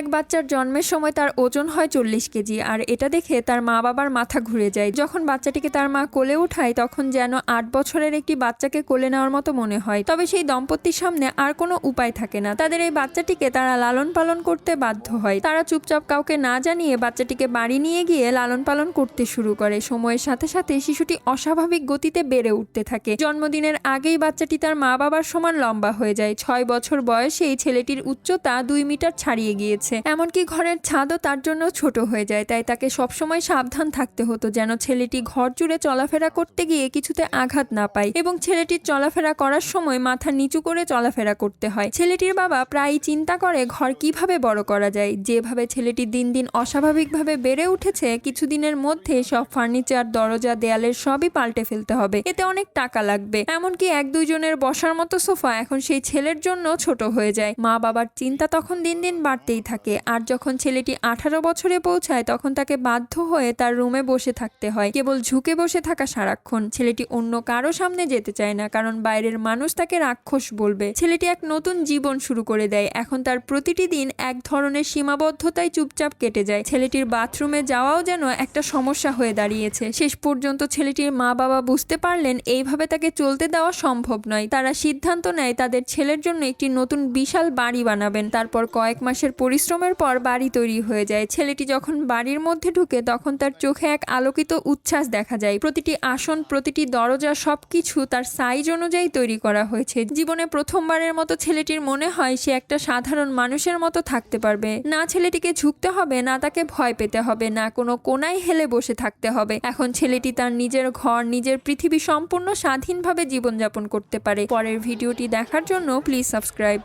এক বাচ্চার জন্মের সময় তার ওজন হয় চল্লিশ কেজি আর এটা দেখে তার মা বাবার মাথা ঘুরে যায়। যখন বাচ্চাটিকে তার মা কোলে উঠায়, তখন যেন আট বছরের একটি বাচ্চাকে কোলে নেওয়ার মতো মনে হয়। তবে সেই দম্পতির সামনে আর কোনো উপায় থাকে না। তাদের এই বাচ্চাটিকে তারা লালন পালন করতে বাধ্য হয়। তারা চুপচাপ কাউকে না জানিয়ে বাচ্চাটিকে বাড়ি নিয়ে গিয়ে লালন পালন করতে শুরু করে। সময়ের সাথে সাথে শিশুটি অস্বাভাবিক গতিতে বেড়ে উঠতে থাকে। জন্মদিনের আগেই বাচ্চাটি তার মা বাবার সমান লম্বা হয়ে যায়। ছয় বছর বয়সেই ছেলেটির উচ্চতা দুই মিটার ছাড়িয়ে গিয়েছে। এমনকি ঘরের ছাদও তার জন্য ছোট হয়ে যায়, তাই তাকে সবসময় সাবধান থাকতে হতো যেন ছেলেটি ঘর জুড়ে চলাফেরা করতে গিয়ে কিছুতে আঘাত না পায় এবং ছেলেটির চলাফেরা করার সময় মাথা নিচু করে চলাফেরা করতে হয়। ছেলেটির বাবা প্রায়ই চিন্তা করে ঘর কীভাবে বড় করা যায়। যেভাবে ছেলেটি দিন দিন অস্বাভাবিকভাবে বেড়ে উঠেছে, কিছুদিনের মধ্যে সব ফার্নিচার, দরজা, দেয়ালের সবই পাল্টে ফেলতে হবে। এতে অনেক টাকা লাগবে। এমনকি এক দুইজনের বসার মতো সোফা এখন সেই ছেলের জন্য ছোট হয়ে যায়। মা বাবার চিন্তা তখন দিন দিন বাড়তেই থাকে। আর যখন ছেলেটি আঠারো বছরে পৌঁছায়, তখন তাকে বাধ্য হয়ে তার রুমে বসে থাকতে হয়। কেবল ঝুঁকে বসে থাকা সারাক্ষণ। ছেলেটি অন্য কারও সামনে যেতে চায় না, কারণ বাইরের মানুষ তাকে রাক্ষস বলবে। ছেলেটি এক নতুন জীবন শুরু করে দেয়। এখন তার প্রতিটি দিন এক ধরনের সীমাবদ্ধতায় চুপচাপ কেটে যায়। ছেলেটির বাথরুমে যাওয়াও যেন একটা সমস্যা হয়ে দাঁড়িয়েছে। শেষ পর্যন্ত ছেলেটির মা বাবা বুঝতে পারলেন, এইভাবে তাকে চলতে দেওয়া সম্ভব নয়। তারা সিদ্ধান্ত নেয়, তাদের ছেলের জন্য একটি নতুন বিশাল বাড়ি বানাবেন। তারপর কয়েক মাসের পরিশ্রমের পর বাড়ি তৈরি হয়ে যায়। ছেলেটি যখন বাড়ির মধ্যে ঢুকে, তখন তার চোখে এক আলোকিত উচ্ছ্বাস দেখা যায়। প্রতিটি আসন, প্রতিটি দরজা, সবকিছু তার সাইজ অনুযায়ী তৈরি করা হয়েছে। জীবনে প্রথমবারের মতো ছেলেটির মনে হয় সে একটা সাধারণ মানুষের মতো থাকতে পারবে। না ছেলেটিকে ঝুঁকতে হবে, না তাকে ভয় পেতে হবে, না কোনো কোনায় হেলে বসে থাকতে হবে। এখন ছেলেটি তার নিজের ঘর, নিজের পৃথিবী সম্পূর্ণ স্বাধীনভাবে জীবনযাপন করতে পারে। পরের ভিডিওটি দেখার জন্য প্লিজ সাবস্ক্রাইব।